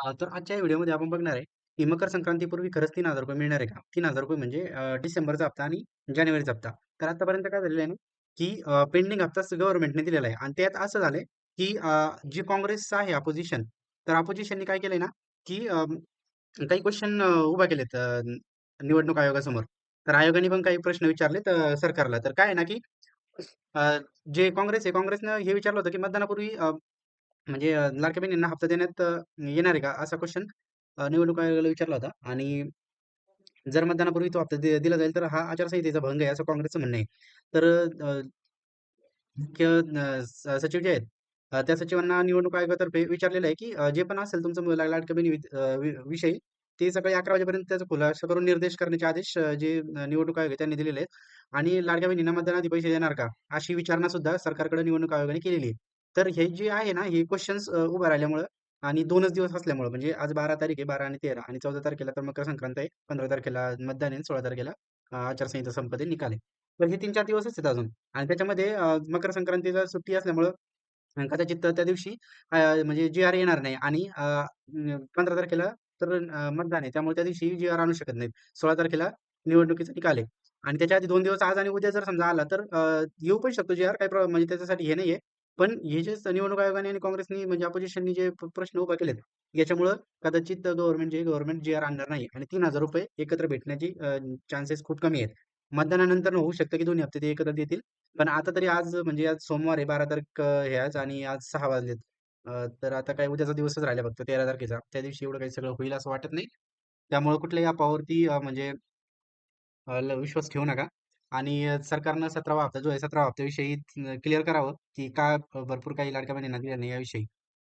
अ, तर आजच्या या व्हिडिओमध्ये आपण बघणार आहे की मकर संक्रांतीपूर्वी खरंच तीन हजार रुपये मिळणार आहे का? तीन हजार रुपये म्हणजे अ, डिसेंबरचा हप्ता आणि जानेवारीचा हप्ता. तर आतापर्यंत काय झालेलं आहे ना की पेंडिंग हप्ताच गव्हर्नमेंटने दिलेला आहे. आणि त्यात असं झालंय की अ, जी काँग्रेस आहे अपोजिशन तर अपोजिशनने काय केलंय ना की अ, काही क्वेश्चन उभा केलेत अ, निवडणूक आयोगासमोर. तर आयोगाने पण काही प्रश्न विचारलेत अ, सरकारला. तर काय आहे ना की अ, जे काँग्रेस आहे काँग्रेसनं हे विचारलं होतं की मतदानापूर्वी अ, म्हणजे अ, लाडक्या बहिणींना हप्ता देण्यात अ, येणार आहे का? असा क्वेश्चन निवडणूक आयोगाला विचारला होता. आणि जर मतदानापूर्वी तो हप्ता दि- दिला जाईल तर हा आचारसंहितेचा भंग आहे असं काँग्रेसचं म्हणणं आहे. तर अ, मुख्य अ, स- सचिव जे आहेत अ, त्या सचिवांना निवडणूक आयोगातर्फे विचारलेलं आहे की अ, जे पण असेल तुमचं मुला- लाडक्या बहिणी अ, वि- विषयी ते सकाळी अकरा वाजेपर्यंत त्याचा खुलासा करून निर्देश करण्याचे आदेश अ, जे अ, निवडणूक आयोग आहे त्यांनी दिलेले आहेत. आणि लाडक्या बहिणींना मतदानाआधी पैसे देणार का? अशी विचारणा सुद्धा सरकारकडे निवडणूक आयोगाने केलेली आहे. तर हे जे आहे ना हे क्वेश्चन्स उभं राहिल्यामुळं आणि दोनच दिवस असल्यामुळं म्हणजे आज बारा तारीख आहे बारा आणि तेरा आणि चौदा तारखेला तर मकर संक्रांत आहे पंधरा तारखेला मतदान आहे सोळा तारखेला आचारसंहिता संपते निकाल आहे. तर हे तीन चार दिवसच आहेत अजून आणि त्याच्यामध्ये मकर संक्रांतीचा सुट्टी असल्यामुळं कदाचित त्या दिवशी म्हणजे जी आर येणार नाही आणि पंधरा तारखेला तर मतदान आहे. त्यामुळे त्या दिवशी जी आर आणू शकत नाहीत. सोळा तारखेला निवडणुकीचा निकाल आहे. आणि त्याच्या आधी दोन दिवस आज आणि उद्या जर समजा आला तर येऊ पण शकतो जी आर काही प्रॉब्लेम म्हणजे त्याच्यासाठी हे नाहीये. पण हे जे निवडणूक आयोगाने आणि काँग्रेसनी म्हणजे अपोजिशननी जे प्रश्न उभा केलेत याच्यामुळे कदाचित गव्हर्नमेंट जे गव्हर्नमेंट जी आर आणणार नाही आणि तीन हजार रुपये एकत्र भेटण्याची चान्सेस खूप कमी आहेत. मतदानानंतर होऊ शकतं की दोन्ही हप्ते ते एकत्र देतील. पण आता तरी आज म्हणजे आज सोमवार आहे बारा तारीख हे आज आणि आज सहा वाजलेत. तर आता काय उद्याचा दिवसच राहिला फक्त तेरा तारखेचा. त्या दिवशी एवढं काही सगळं होईल असं वाटत नाही. त्यामुळे कुठल्याही अफवावरती म्हणजे विश्वास ठेवू नका. आणि सरकारनं सतरावा हप्ता जो आहे सतरावा हप्त्याविषयी क्लिअर करावं की का भरपूर काही लाडक्या बहिणींना दिल्या नाही याविषयी.